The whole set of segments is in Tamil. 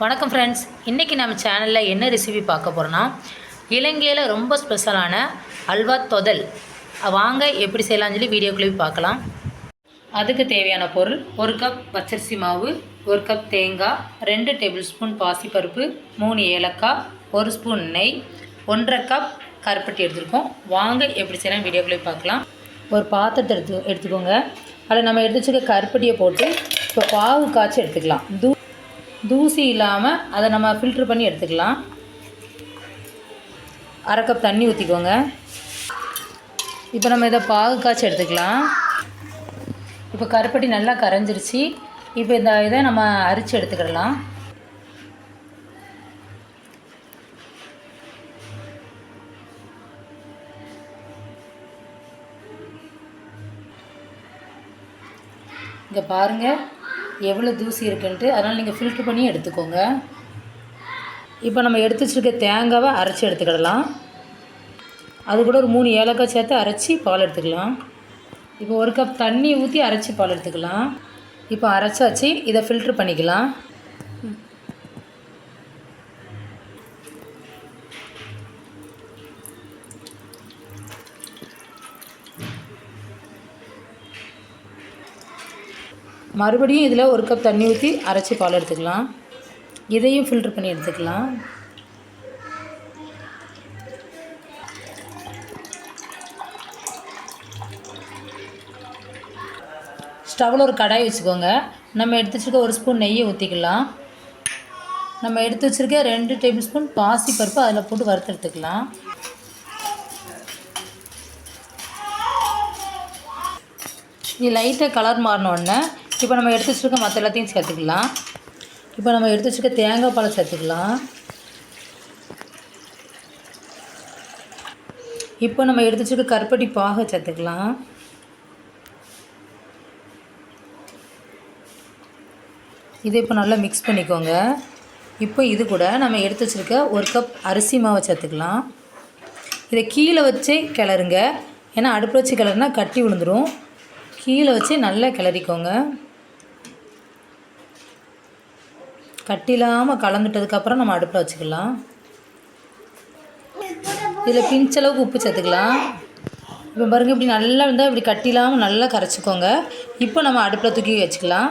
வணக்கம் ஃப்ரெண்ட்ஸ் இன்றைக்கி நம்ம சேனலில் என்ன ரெசிபி பார்க்க போகிறோன்னா இலங்கையில் ரொம்ப ஸ்பெஷலான அல்வா தொதல். வாங்க எப்படி செய்யலாம்னு சொல்லி வீடியோக்குள்ளே பார்க்கலாம். அதுக்கு தேவையான பொருள் ஒரு கப் பச்சரிசி மாவு ஒரு கப் தேங்காய் ரெண்டு டேபிள் ஸ்பூன் பாசிப்பருப்பு மூணு ஏலக்காய் ஒரு ஸ்பூன் நெய் ஒன்றரை கப் கருப்பட்டி எடுத்துருக்கோம். வாங்க எப்படி செய்யலாம் வீடியோக்குள்ளே பார்க்கலாம். ஒரு பாத்திரத்தை எடுத்து எடுத்துக்கோங்க. அதில் நம்ம எடுத்து வச்சுக்க கருப்பட்டியை போட்டு இப்போ பாவு காய்ச்சி எடுத்துக்கலாம். தூ தூசி இல்லாமல் அதை நம்ம ஃபில்ட்ரு பண்ணி எடுத்துக்கலாம். அரை கப் தண்ணி ஊற்றிக்கோங்க இப்போ நம்ம இதை பாகு காய்ச்சி எடுத்துக்கலாம். இப்போ கருப்பட்டி நல்லா கரைஞ்சிருச்சு. இப்போ இந்த இதை நம்ம அரிச்சு எடுத்துக்கிடலாம். இங்கே பாருங்கள் எவ்வளோ தூசி இருக்குன்ட்டு அதனால் நீங்கள் ஃபில்ட்ரு பண்ணி எடுத்துக்கோங்க. இப்போ நம்ம எடுத்து வச்சுருக்க தேங்காவை அரைச்சி எடுத்துக்கிடலாம். அது கூட ஒரு மூணு ஏலக்காய் சேர்த்து அரைச்சி பால் எடுத்துக்கலாம். இப்போ ஒரு கப் தண்ணி ஊற்றி அரைச்சி பால் எடுத்துக்கலாம். இப்போ அரைச்சாச்சு இதை ஃபில்ட்ரு பண்ணிக்கலாம். மறுபடியும் இதில் ஒரு கப் தண்ணி ஊற்றி அரைச்சி பால் எடுத்துக்கலாம். இதையும் ஃபில்ட்ரு பண்ணி எடுத்துக்கலாம். ஸ்டவ்வில் ஒரு கடாய் வச்சுக்கோங்க. நம்ம எடுத்து வச்சுருக்க ஒரு ஸ்பூன் நெய்யை ஊற்றிக்கலாம் நம்ம எடுத்து வச்சுருக்க ரெண்டு டேபிள் ஸ்பூன் பாசி பருப்பு அதில் போட்டு வறுத்து எடுத்துக்கலாம். இது லைட்டாக கலர் மாறின உடனே இப்போ நம்ம எடுத்து வச்சுருக்க மற்ற எல்லாத்தையும் சேர்த்துக்கலாம். இப்போ நம்ம எடுத்து வச்சுருக்க தேங்காய் பழம் சேர்த்துக்கலாம். இப்போ நம்ம எடுத்து வச்சுருக்க கருப்பட்டி பாகை சேர்த்துக்கலாம். இதை இப்போ நல்லா மிக்ஸ் பண்ணிக்கோங்க. இப்போ இது கூட நம்ம எடுத்து வச்சுருக்க ஒரு கப் அரிசி மாவை சேர்த்துக்கலாம். இதை கீழே வச்சே கிளறுங்க. ஏன்னா அடுப்பில் வச்சு கிளறுனா கட்டி விழுந்துடும் கீழே வச்சு நல்லா கிளறிக்கோங்க. கட்டிலாமல் கலந்துட்டதுக்கப்புறம் நம்ம அடுப்பில் வச்சுக்கலாம். இதில் பிஞ்சளவுக்கு உப்பு சேர்த்துக்கலாம். இப்போ பாருங்கள் இப்படி நல்லா இருந்தால் இப்படி கட்டிலாமல் நல்லா கரைச்சிக்கோங்க. இப்போ நம்ம அடுப்பில் தூக்கி வச்சுக்கலாம்.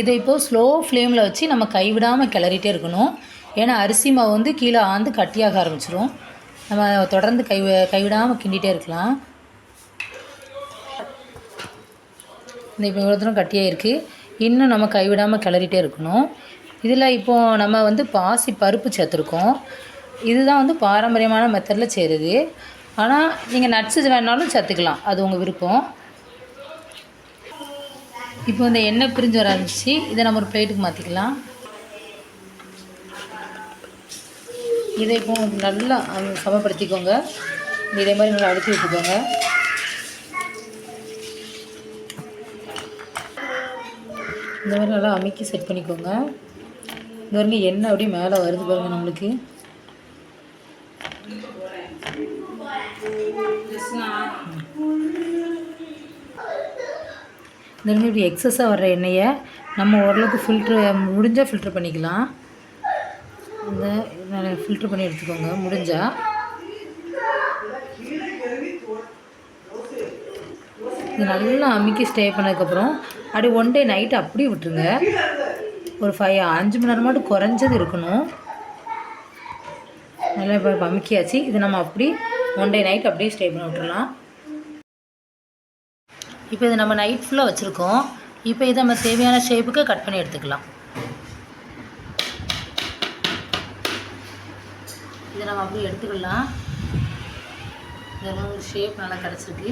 இதை இப்போது ஸ்லோ ஃப்ளேமில் வச்சு நம்ம கைவிடாமல் கிளறிட்டே இருக்கணும். ஏன்னா அரிசி மாவு வந்து கீழே ஆந்து கட்டியாக ஆரம்பிச்சிடும் நம்ம தொடர்ந்து கை கைவிடாமல் கிண்டிகிட்டே இருக்கலாம். இந்த இப்போ இவ்வளோ தூரம் கட்டியாக இருக்குது இன்னும் நம்ம கைவிடாமல் கிளறிட்டே இருக்கணும். இதில் இப்போது நம்ம வந்து பாசி பருப்பு சேர்த்துருக்கோம். இதுதான் வந்து பாரம்பரியமான மெத்தடில் செய்கிறது ஆனால் நீங்கள் நட்ஸு வேணாலும் சேர்த்துக்கலாம். அது உங்கள் விருப்பம். இப்போ இந்த எண்ணெய் பிரிஞ்சு வர ஆரம்பிச்சு இதை நம்ம ஒரு பிளேட்டுக்கு மாற்றிக்கலாம் இதை இப்போ நல்லா சமப்படுத்திக்கோங்க. இதே மாதிரி நல்லா அழுத்தி விட்டுக்கோங்க. இந்த மாதிரி நல்லா அமுக்கி செட் பண்ணிக்கோங்க. இந்த வரைக்கும் எண்ணெய் அப்படியே மேலே வருது பாருங்கள் நம்மளுக்கு. இந்த மாதிரி இப்படி எக்ஸஸாக வர்ற எண்ணெயை நம்ம ஓரளவுக்கு ஃபில்ட்ரு முடிஞ்சால் ஃபில்ட்ரு பண்ணிக்கலாம். இந்த ஃபில்ட்ரு பண்ணி எடுத்துக்கோங்க முடிஞ்சால் இது நல்லா அமுக்கி ஸ்டே பண்ணதுக்கப்புறம் அப்படியே ஒன் டே நைட்டு அப்படியே விட்டுருங்க. ஒரு ஃபைவ் அஞ்சு மணி நேரம் மட்டும் குறைஞ்சது இருக்கணும். நல்லா இப்போ வமிக்கியாச்சு இது நம்ம அப்படி ஒன் டே நைட் அப்படியே ஸ்டே பண்ணி விட்டுறலாம். இப்போ இது நம்ம நைட் ஃபுல்லாக வச்சுருக்கோம். இப்போ இதை நம்ம தேவையான ஷேப்புக்கு கட் பண்ணி எடுத்துக்கலாம். இதை நம்ம அப்படியே எடுத்துக்கலாம். இதெல்லாம் ஒரு ஷேப் நல்லா கிடச்சிருக்கு.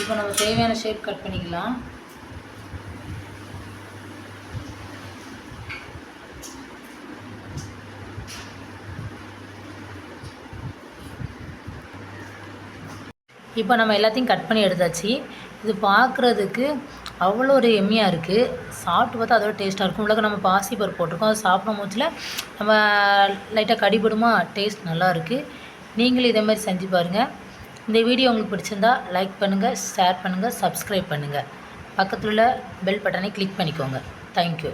இப்போ நம்ம தேவையான ஷேப் கட் பண்ணிக்கலாம். இப்போ நம்ம எல்லாத்தையும் கட் பண்ணி எடுத்தாச்சு. இது பார்க்குறதுக்கு அவ்வளோ ஒரு எம்மியாக இருக்குது சாப்பிட்டு பார்த்தா அதோட டேஸ்ட்டாக இருக்கும். உள்ளக்க நம்ம பாசி பருப்பு போட்டிருக்கோம். அது சாப்பிடும் மூச்சில் நம்ம லைட்டாக கடிபடுமா? டேஸ்ட் நல்லா இருக்குது நீங்களும் இதே மாதிரி செஞ்சு பாருங்கள் இந்த வீடியோ உங்களுக்கு பிடிச்சிருந்தா லைக் பண்ணுங்கள் ஷேர் பண்ணுங்கள் சப்ஸ்கிரைப் பண்ணுங்கள் பக்கத்தில் உள்ள பெல் பட்டனை கிளிக் பண்ணிக்கோங்க. தேங்க்யூ